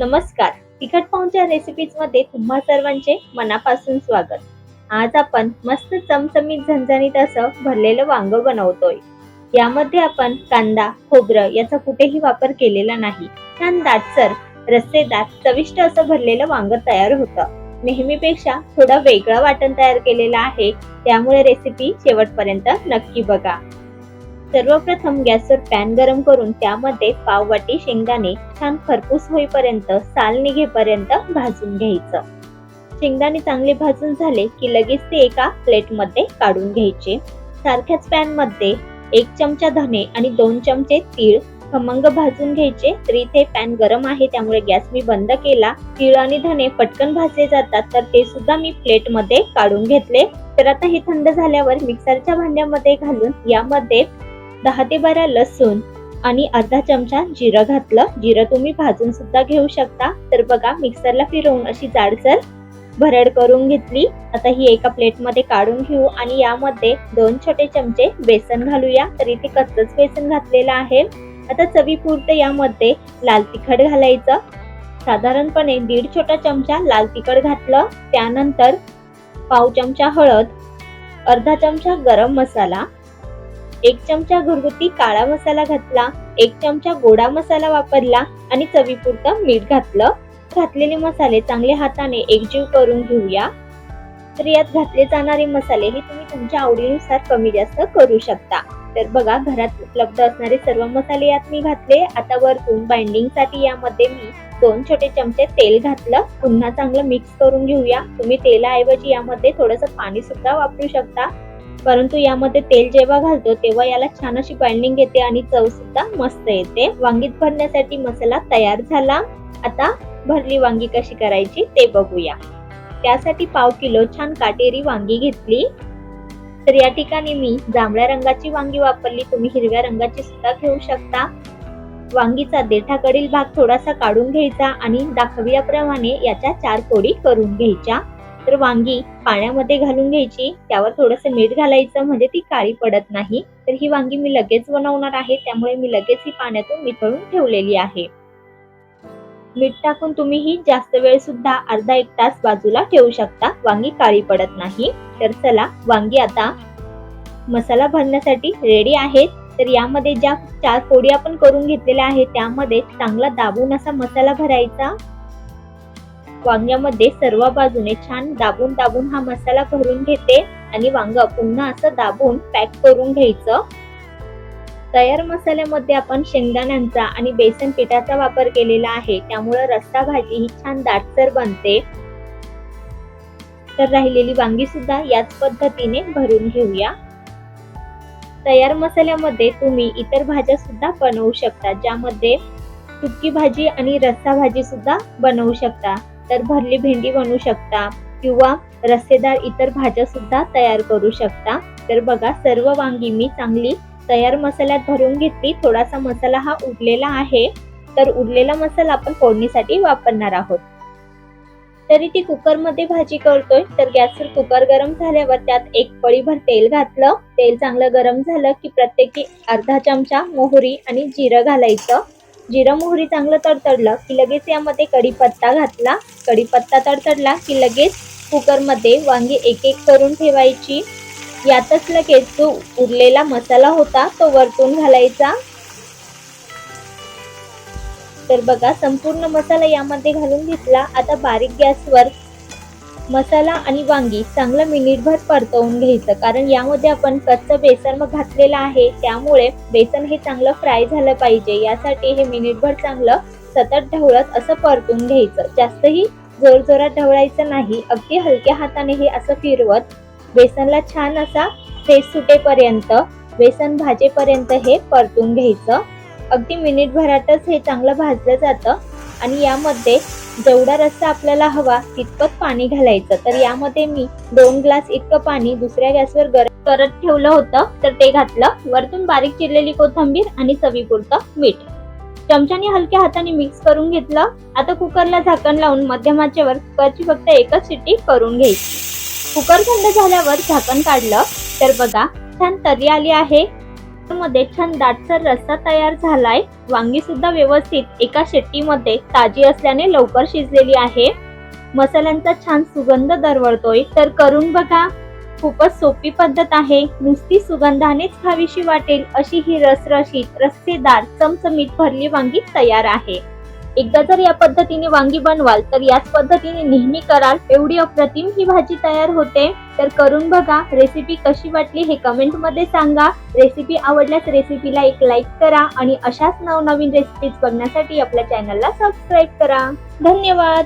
नमस्कार. तिखट पाहुणच्या रेसिपीजमध्ये तुम्हा सर्वांचे मनापासून स्वागत. आज आपण मस्त चमचमीत झणझणीत असं भरलेलं वांग बनवतोय. यामध्ये आपण कांदा खोबरं याचा कुठेही वापर केलेला नाही. छान दाटसर रस्सेदार चविष्ट असं भरलेलं वांग तयार होतं. नेहमीपेक्षा थोडा वेगळं वाटण तयार केलेलं आहे. त्यामुळे रेसिपी शेवटपर्यंत नक्की बघा. सर्वप्रथम गॅसवर पॅन गरम करून त्यामध्ये पाववाटी शेंगदाणे छान खरपूस होईपर्यंत साल निघेपर्यंत भाजून घ्यायचं. शेंगदाणे चांगले भाजून झाले की लगेच ते एका प्लेटमध्ये काढून घ्यायचे. सारख्याच पॅनमध्ये एक चमचा धने आणि दोन चमचे तीळ खमंग भाजून घ्यायचे. तर इथे पॅन गरम आहे त्यामुळे गॅस मी बंद केला. तीळ आणि धने पटकन भाजले जातात तर ते सुद्धा मी प्लेटमध्ये काढून घेतले. तर आता हे थंड झाल्यावर मिक्सरच्या भांड्यामध्ये घालून यामध्ये दहा ते बारा लसूण आणि अर्धा चमचा जिरं घातलं. जिरं तुम्ही भाजून सुद्धा घेऊ शकता. तर बघा मिक्सरला फिरवून अशी जाडसर भरड करून घेतली. आता ही एका प्लेटमध्ये काढून घेऊ आणि यामध्ये दोन छोटे चमचे बेसन घालूया. तर इथे कच्चच बेसन घातलेलं आहे. आता चवीपुरतं यामध्ये लाल तिखट घालायचं. साधारणपणे दीड छोटा चमचा लाल तिखट घातलं. त्यानंतर पाव चमचा हळद अर्धा चमचा गरम मसाला एक चमचा घरगुती काळा मसाला घातला एक चमचा गोडा मसाला वापरला आणि चवीपुरतं मीठ घातलं. घातलेले मसाले चांगले हाताने एकजीव करून घेऊया. तर यात घातले जाणारे मसाले हे तुम्ही तुमच्या आवडीनुसार कमी जास्त करू शकता. तर बघा घरात उपलब्ध असणारे सर्व मसाले यात मी घातले. आता वरतून बाइंडिंगसाठी यामध्ये मी दोन छोटे चमचे तेल घातलं. पुन्हा चांगलं मिक्स करून घेऊया. तुम्ही तेलाऐवजी यामध्ये थोडंसं पाणी सुद्धा वापरू शकता. परंतु यामध्ये तेल जेव्हा घालतो तेव्हा याला छान अशी बाइंडिंग येते आणि चव सुद्धा मस्त येते. वांगीत भरण्यासाठी मसाला तयार झाला. आता भरली वांगी कशी करायची ते बघूया. त्यासाठी पाव किलो छान काटेरी वांगी घेतली. तर या ठिकाणी मी जांभळ्या रंगाची वांगी वापरली. तुम्ही हिरव्या रंगाची सुद्धा घेऊ शकता. वांगीचा देठाकडील भाग थोडासा काढून घ्यायचा आणि दाखविल्याप्रमाणे याच्या चार फोडी करून घ्यायच्या. तर वांगी पाण्यामध्ये घालून घ्यायची. त्यावर थोडस मीठ घालायचं म्हणजे ती काळी पडत नाही. तर ही वांगी मी लगेच बनवणार आहे. त्यामुळे मी लगेच ही पाण्यातून निथळून ठेवलेली आहे. मीठ टाकून तुम्ही ही जास्त वेळ सुद्धा अर्धा एक तास बाजूला ठेवू शकता. वांगी काळी पडत नाही. तर चला वांगी आता मसाला भरण्यासाठी रेडी आहेत. तर यामध्ये ज्या चार फोडी आपण करून घेतलेल्या आहेत त्यामध्ये चांगला दाबून असा मसाला भरायचा. वांग्यामध्ये सर्व बाजूने छान दाबून दाबून हा मसाला भरून घेते आणि वांग पुन्हा असं दाबून पॅक करून घ्यायचं. तयार मसाल्यामध्ये आपण शेंगदाण्यांचा आणि बेसन पिठाचा वापर केलेला आहे त्यामुळे रस्सा भाजी ही छान दाटसर बनते. तर राहिलेली वांगी सुद्धा याच पद्धतीने भरून घेऊया. तयार मसाल्यामध्ये तुम्ही इतर भाज्या सुद्धा बनवू शकता ज्यामध्ये सुकी भाजी आणि रस्सा भाजी सुद्धा बनवू शकता. तर भरली भेंडी बनवू शकता किंवा रस्सेदार इतर भाज्या सुद्धा तयार करू शकता. तर बघा सर्व वांगी मी चांगली तयार मसाल्यात भरून घेतली. थोडासा मसाला हा उरलेला आहे. तर उरलेला मसाला आपण फोडणीसाठी वापरणार आहोत. तरी ती कुकरमध्ये भाजी करतोय तर गॅसवर कुकर गरम झाल्यावर त्यात एक पळीभर तेल घातलं. तेल चांगलं गरम झालं की प्रत्येकी अर्धा चमचा मोहरी आणि जिरं घालायचं. जिरं मोहरी चांगलं तडतडलं की लगेच यामध्ये कढीपत्ता घातला. कढीपत्ता तडतडला की लगेच कुकरमध्ये वांगी एक एक करून ठेवायची. यातच लगेच जो उरलेला मसाला होता तो वरतून घालायचा. तर बघा संपूर्ण मसाला यामध्ये घालून घेतला. आता बारीक गॅसवर मसाला आणि वांगी चांगलं मिनिटभर परतवून घ्यायचं. कारण यामध्ये आपण कच्चं बेसन मग घातलेलं आहे त्यामुळे बेसन हे चांगलं फ्राय झालं पाहिजे. यासाठी हे मिनिटभर चांगलं सतत ढवळत असं परतून घ्यायचं. जास्तही जोर जोरात ढवळायचं नाही. अगदी हलक्या हाताने हे असं फिरवत बेसनला छान असा फेस सुटेपर्यंत बेसन भाजेपर्यंत हे परतून घ्यायचं. अगदी मिनिटभरातच हे चांगलं भाजलं जातं. आणि यामध्ये जेवढा रस्सा आपल्याला हवा तितपत पाणी घालायचं. तर यामध्ये मी दोन ग्लास इतकं पाणी दुसऱ्या गॅसवर गरम करत ठेवलं होतं. तर ते घातलं. वरतून बारीक चिरलेली कोथिंबीर आणि चवीपुरतं मीठ. चमच्याने हलक्या हाताने मिक्स करून घेतलं. आता कुकरला झाकण लावून मध्यमाचेवर कुकरची फक्त एकच शिट्टी करून घ्यायची. कुकर थंड झाल्यावर झाकण काढलं. तर बघा छान तरी आली आहे. मध्ये छान दाटसर रस्सा तयार झालाय. वांगी सुद्धा व्यवस्थित एका शेट्टीमध्ये ताजी असल्याने लवकर शिजलेली आहे. मसाल्यांचा छान सुगंध दरवळतोय. तर करून बघा. खूपच सोपी पद्धत आहे. नुसती सुगंधानेच खावीशी वाटेल अशी ही रसरशीत रस्सेदार चमचमीत भरली वांगी तयार आहे. एकदा जर या पद्धतीने वांगी बनवाल तर याच पद्धतीने नेहमी कराल. एवढी अप्रतिम ही भाजी तयार होते. तर करून बघा. रेसिपी कशी वाटली हे कमेंटमध्ये सांगा. रेसिपी आवडल्यास रेसिपीला एक लाईक करा आणि अशाच नवनवीन रेसिपीज बघण्यासाठी आपल्या चॅनलला सबस्क्राईब करा. धन्यवाद.